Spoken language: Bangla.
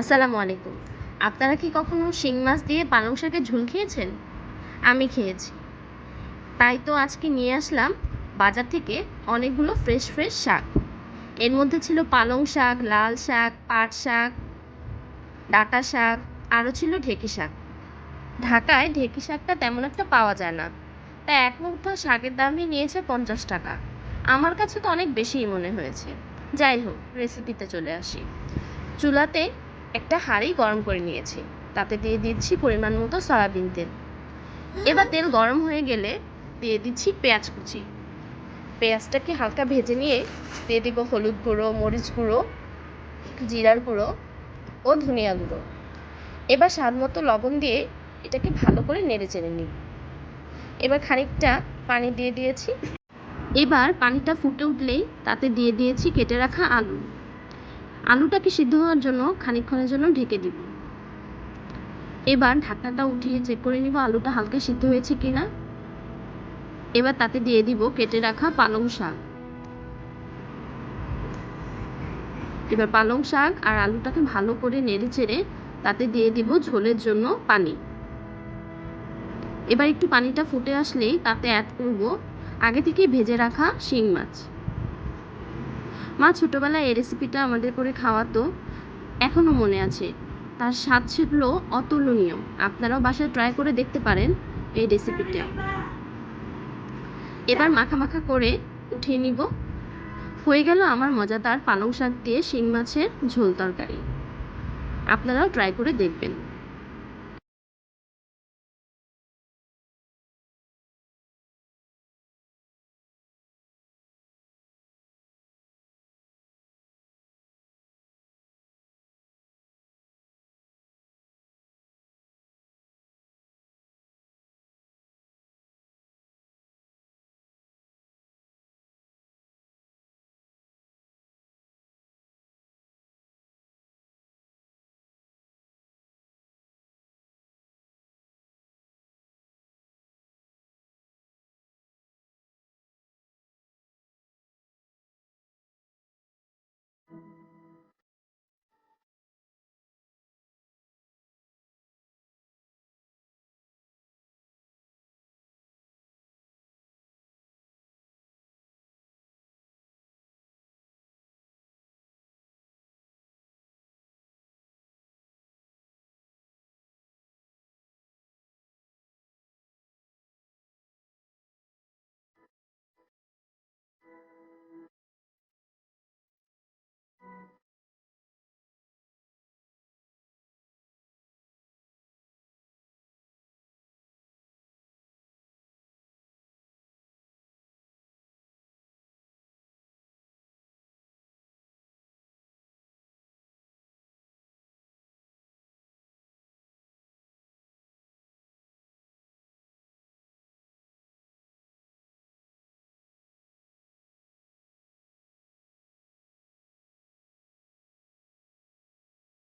আসসালামু আলাইকুম। আপনারা কি কখনো শিং মাছ দিয়ে পালং শাকের ঝোল খেয়েছেন? আমি খেয়েছি। তাই তো আজকে নিয়ে আসলাম বাজার থেকে অনেকগুলো ফ্রেশ ফ্রেশ শাক। এর মধ্যে ছিল পালং শাক, লাল শাক, পাট শাক, ডাঁটা শাক, আরও ছিল ঢেঁকি শাক। ঢাকায় ঢেঁকি শাকটা তেমন একটা পাওয়া যায় না। তাই এক মুঠো শাকের দামই নিয়েছে পঞ্চাশ টাকা। আমার কাছে তো অনেক বেশিই মনে হয়েছে। যাই হোক রেসিপিতে চলে আসি। চুলাতে একটা হাঁড়ি গরম করে নিয়েছি। তাতে দিয়ে দিচ্ছি পরিমাণ মতো সয়াবিন তেল। এবার তেল গরম হয়ে গেলে দিয়ে দিচ্ছি পেঁয়াজ কুচি। পেঁয়াজটাকে হালকা ভেজে নিয়ে দিয়ে দিব হলুদ গুঁড়ো, মরিচ গুঁড়ো, জিরার গুঁড়ো ও ধনিয়া গুঁড়ো। এবার স্বাদ মতো লবণ দিয়ে এটাকে ভালো করে নেড়ে চেড়ে নিই। এবার খানিকটা পানি দিয়ে দিয়েছি। এবার পানিটা ফুটে উঠলেই তাতে দিয়ে দিয়েছি কেটে রাখা আলু। আলুটাকে সিদ্ধ হওয়ার জন্য খানিকক্ষণের জন্য ঢেকে দিব। এবার ঢাকনাটা উঠিয়ে চেক করে নিব আলুটা হালকা সিদ্ধ হয়েছে কিনা। এবার তাতে দিয়ে দিব কেটে রাখা পালং শাক। এবার পালং শাক আর আলুটাকে ভালো করে নেড়ে চেড়ে তাতে দিয়ে দিব ঝোলের জন্য পানি। এবার একটু পানিটা ফুটে আসলেই তাতে অ্যাড করব আগে থেকে ভেজে রাখা শিং মাছ। মা ছোটোবেলায় এই রেসিপিটা আমাদের করে খাওয়াতো এখনও মনে আছে। তার স্বাদ ছিল অতুলনীয়। আপনারাও বাসায় ট্রাই করে দেখতে পারেন এই রেসিপিটা এবার মাখা মাখা করে উঠিয়ে নিব। হয়ে গেল আমার মজাদার পালং শাক দিয়ে শিং মাছের ঝোল তরকারি। আপনারাও ট্রাই করে দেখবেন।